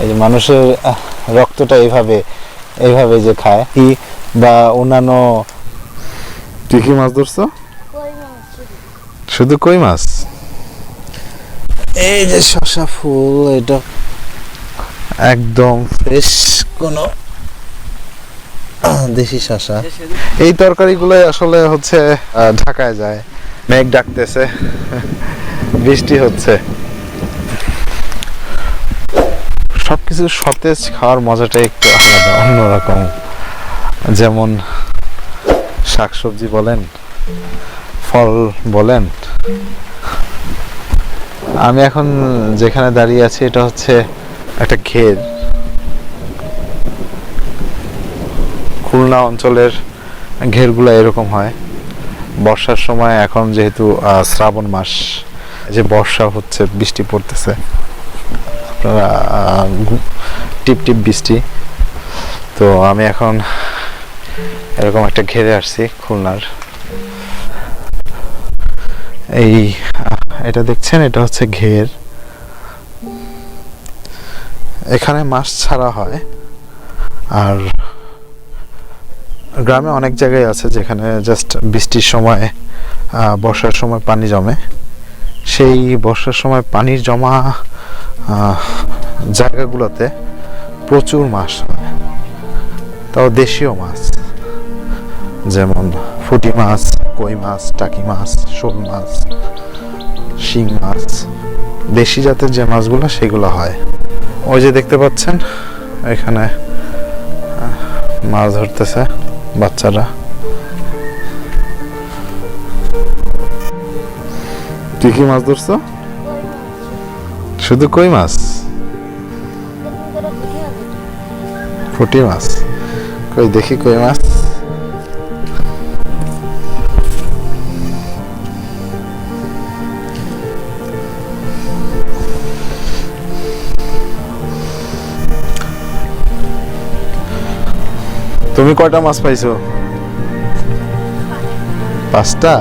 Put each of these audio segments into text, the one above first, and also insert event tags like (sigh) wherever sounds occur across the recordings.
এই যে মানুষের রক্তটা এইভাবে এইভাবে যে খায় কি বা অন্যান্য তুই কি মাছ ধরছো? শুধু। কই মাছ? এই যে শসা ফুল এটা একদম। ফ্রেশ কোনো দেশি শসা এই তরকারিগুলো আসলে হচ্ছে আহ, ঢাকায় যায়। মেঘ ডাকতেছে বৃষ্টি হচ্ছে। সবকিছু সতেজ খাওয়ার মজাটা একটু আলাদা, অন্যরকম। যেমন শাকসবজি বলেন, ফল বলেন। আমি এখন যেখানে দাঁড়িয়ে আছি, এটা হচ্ছে একটা ঘের। খুলনা অঞ্চলের ঘেরগুলো এরকম হয়। বর্ষার সময় এখন যেহেতু শ্রাবণ মাস, যে বর্ষা হচ্ছে, বৃষ্টি পড়তেছে। আপনারা টিপ টিপ বৃষ্টি। তো আমি এখন এরকম একটা ঘেরে আসছি খুলনার। এই এটা দেখছেন? এটা হচ্ছে ঘের। এখানে মাছ ছাড়া হয়। আর গ্রামে অনেক জায়গায় আছে যেখানে জাস্ট বৃষ্টির সময় বর্ষার সময় পানি জমে। সেই বর্ষার সময় পানির জমা জায়গাগুলোতে প্রচুর মাছ হয়। তাও দেশীয় মাছ, যেমন ফুটি মাছ, কই মাছ, টাকি মাছ, শোল মাছ, শিং মাছ, দেশি জাতের যে মাছগুলো সেগুলো হয়। ওই যে দেখতে পাচ্ছেন, এখানে মাছ ধরতেছে বাচ্চারা। তুই কি মাছ ধরছো? শুধু। কই মাছ। ফুটি মাছ কই দেখি কই মাছ তুমি কয়টা মাছ পাইছো পাঁচটা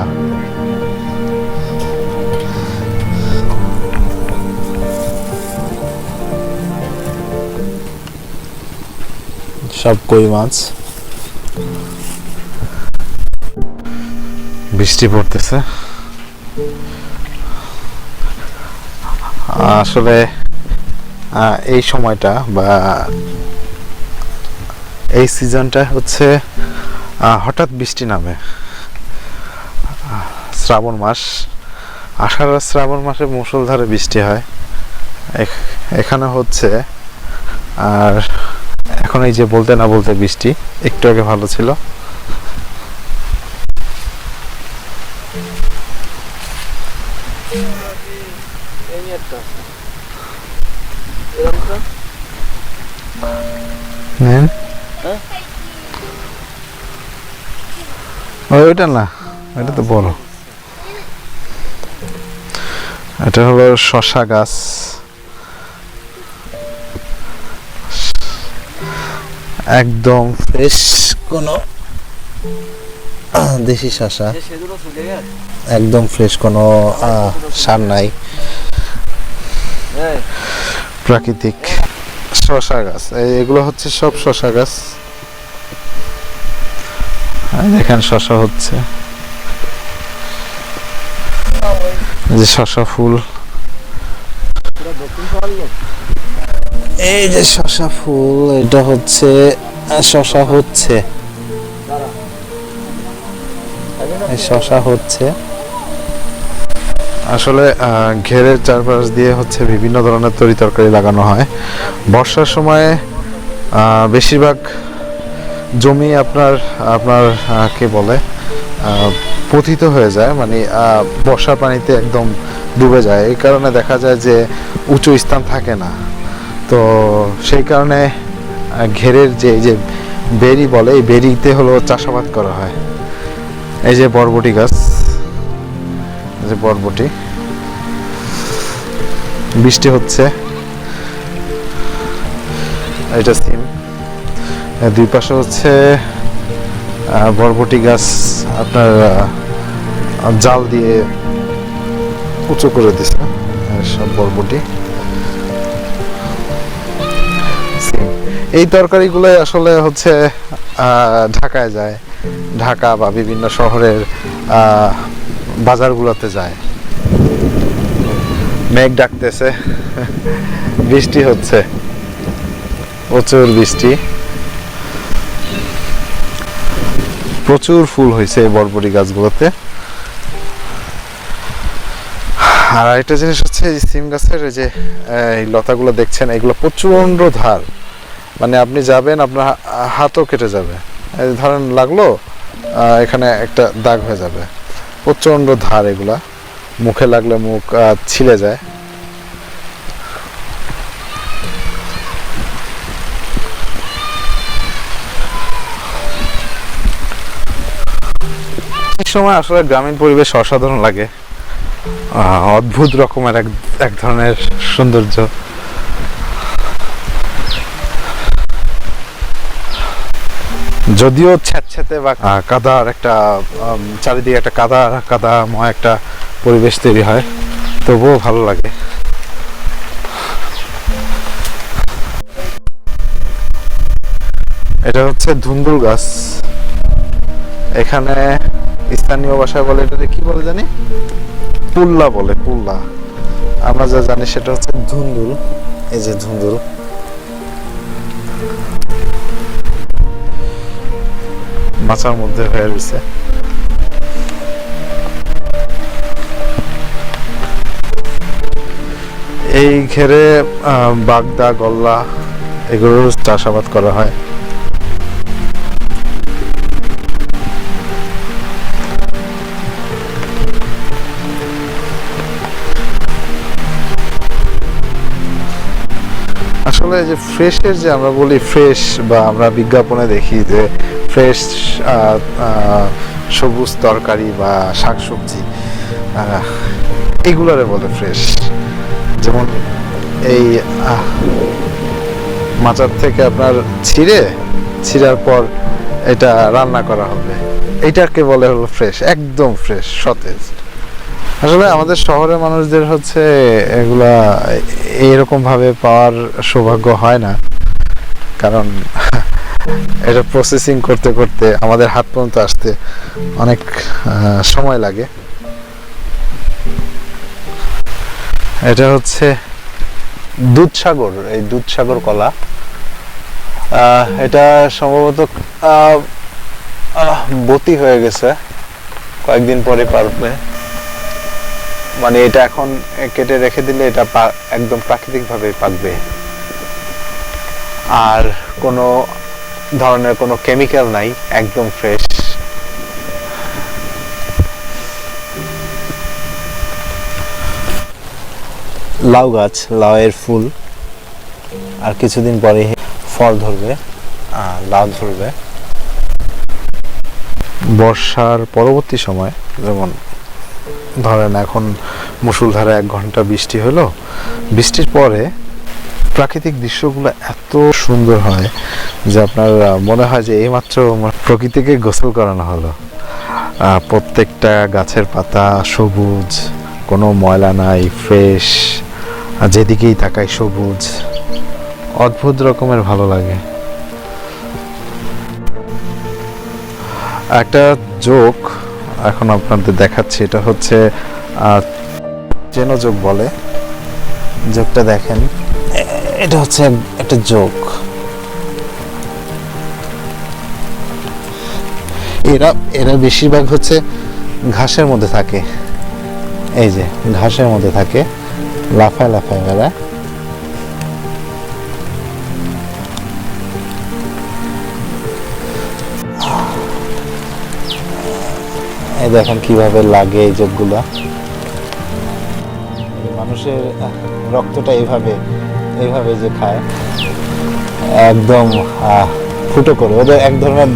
সব কই মাছ? বৃষ্টি পড়তেছে। আসলে এই সময়টা বা এই সিজনটা হচ্ছে হঠাৎ বৃষ্টি নামে। শ্রাবণ মাস। আষাঢ় শ্রাবণ মাসে মুষলধারে বৃষ্টি হয়। এখানে হচ্ছে, আর এখন এই যে বলতে না বলতে বৃষ্টি, একটু আগে ভালো ছিল। ওইটা না এটা তো বড়। এটা হলো শশা গাছ। একদম ফ্রেশ কোনো (coughs) দেশি শশা একদম ফ্রেশ কোনো সার নাই। প্রাকৃতিক শশা গাছ। এই- এগুলো হচ্ছে সব শশা গাছ। দেখেন শশা হচ্ছে। যে শশা ফুল। এই যে শশা ফুল, এটা হচ্ছে শশা হচ্ছে। শশা হচ্ছে। আসলে ঘেরের চারপাশ দিয়ে হচ্ছে বিভিন্ন ধরনের তরি তরকারি লাগানো হয়। বর্ষার সময়ে বেশিরভাগ জমি আপনার আপনার কে বলে পতিত হয়ে যায়। মানে বর্ষার পানিতে একদম ডুবে যায়। এই কারণে দেখা যায় যে উঁচু স্থান থাকে না। তো সেই কারণে ঘেরের যে, এই যে বেরি বলে, এই বেরিতে হলো চাষাবাদ করা হয়। এই যে বরবটি গাছ যে বরবটি। বৃষ্টি হচ্ছে। এটা সিম। দুই পাশে হচ্ছে বরবটি গাছ আপনার জাল দিয়ে উঁচু করে দিছে সব বরবটি। এই তরকারিগুলো আসলে হচ্ছে ঢাকায় যায়। ঢাকা বা বিভিন্ন শহরের বাজারগুলোতে যায়। মেঘ ডাকতেছে, বৃষ্টি হচ্ছে, প্রচুর বৃষ্টি। প্রচুর ফুল হয়েছে এই বরবরি গাছগুলোতে। আর একটা জিনিস হচ্ছে এই সিম গাছের যে এই লতাগুলো দেখছেন, এগুলো প্রচণ্ড ধার। মানে আপনি যাবেন, আপনার হাতও কেটে যাবে। ধরেন লাগল এখানে একটা দাগ হয়ে যাবে। প্রচণ্ড ধার এগুলা। মুখে লাগলে মুখ ছিলে যায়। সময় আসলে গ্রামীণ পরিবেশ অসাধারণ লাগে। অদ্ভুত রকমের এক এক ধরনের সৌন্দর্য। যদিও ছ্যাঁতছ্যাঁতে বা কাদার একটা চারিদিকে একটা কাদা, কাদাময় একটা পরিবেশ তৈরি হয়। তবুও ভালো লাগে। এটা হচ্ছে ধুন্দুল গাছ। এখানে স্থানীয় ভাষায় বলে এটাকে কি বলে জানি? পুল্লা বলে, পুল্লা। আমরা যা জানি সেটা হচ্ছে ধুন্দুল, এই যে ধুন্দুল। মাচার মধ্যে হয়ে রয়েছে। এই ঘেরে বাগদা, গল্লা, এগুলোর চাষাবাদ করা হয়। আসলে যে ফ্রেশের যে আমরা বলি ফ্রেশ বা আমরা বিজ্ঞাপনে দেখি যে ফ্রেশ সবুজ তরকারি বা শাকসবজি এগুলারে বলে ফ্রেশ যেমন এই মাচার থেকে আপনার ছিঁড়ে, ছিঁড়ার পর এটা রান্না করা হবে। এটাকে বলে হলো ফ্রেশ একদম ফ্রেশ সতেজ। আসলে আমাদের শহরের মানুষদের হচ্ছে এগুলা এইরকম ভাবে পাওয়ার সৌভাগ্য হয় না। কারণ এটা প্রসেসিং করতে করতে আমাদের হাত পর্যন্ত আসতে অনেক সময় লাগে। এটা হচ্ছে দুধসাগর এই দুধসাগর কলা। এটা সম্ভবত বতি হয়ে গেছে কয়েকদিন পরে পারবে। মানে এটা এখন কেটে রেখে দিলে এটা একদম প্রাকৃতিকভাবে পাকবে। আর কোনো ধরনের কোনো কেমিক্যাল নাই, একদম ফ্রেশ লাউ গাছ, লাউয়ের ফুল, আর কিছুদিন পরে ফল ধরবে লাউ ধরবে। বর্ষার পরবর্তী সময়, যেমন ধরেন এখন মুসুলধারে এক ঘণ্টা বৃষ্টি হলো, বৃষ্টির পরে প্রাকৃতিক দৃশ্যগুলো এত সুন্দর হয় যে আপনার মনে হয় যে এইমাত্র প্রকৃতিকে গোসল করানো হলো। প্রত্যেকটা গাছের পাতা সবুজ, কোনো ময়লা নাই ফ্রেশ যেদিকেই তাকাই সবুজ। অদ্ভুত রকমের ভালো লাগে। একটা যোগ এখন আপনাদের দেখাচ্ছি, এটা হচ্ছে চেনো যোগ বলে। যোগটা দেখেন। এটা হচ্ছে একটা যোগ এরা এরা বেশিরভাগ হচ্ছে ঘাসের মধ্যে থাকে। এই যে, ঘাসের মধ্যে থাকে। লাফায় লাফায় বেড়ায় এই দেখেন কীভাবে লাগে এই যোগগুলা মানুষের রক্তটা এইভাবে এইভাবে যে খায় একদম ফুটো করে। ওদের এক ধরনের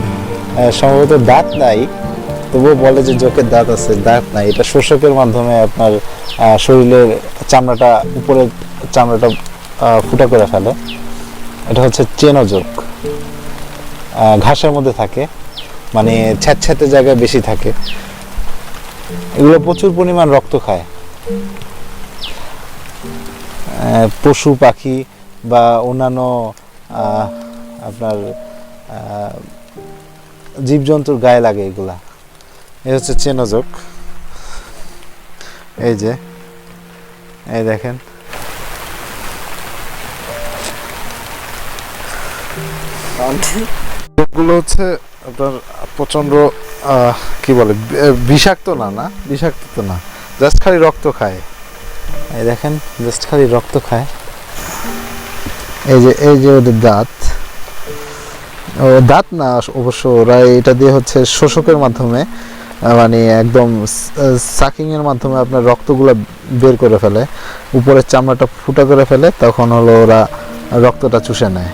সম্ভবত দাঁত নাই তবুও বলে যে চোখের দাঁত আছে দাঁত নাই। এটা শোষকের মাধ্যমে আপনার শরীরের চামড়াটা উপরের চামড়াটা ফুটা করে ফেলে। এটা হচ্ছে আহ, ঘাসের মধ্যে থাকে মানে ছ্যাঁতছ্যাঁতে জায়গায় বেশি থাকে। এগুলো প্রচুর পরিমাণ রক্ত খায়। পশু পাখি বা অন্যান্য আপনার জীবজন্তুর গায়ে লাগে এগুলা। এই হচ্ছে চেনজক। এই যে, এই দেখেন। এগুলো হচ্ছে আপনার প্রচণ্ড কি বলে বিষাক্ত না না? বিষাক্ত তো না। জাস্ট খালি রক্ত খায়। এই দেখেন জাস্ট খালি রক্ত খায়। এই যে এই যে ওদের দাঁত। ও, দাঁত না, অবশ্য ওরা এটা দিয়ে হচ্ছে শোষকের মাধ্যমে মানে একদম সাকিং এর মাধ্যমে আপনার রক্তগুলো বের করে ফেলে। উপরের চামড়াটা ফুটা করে ফেলে, তখন হলো ওরা রক্তটা চুষে নেয়।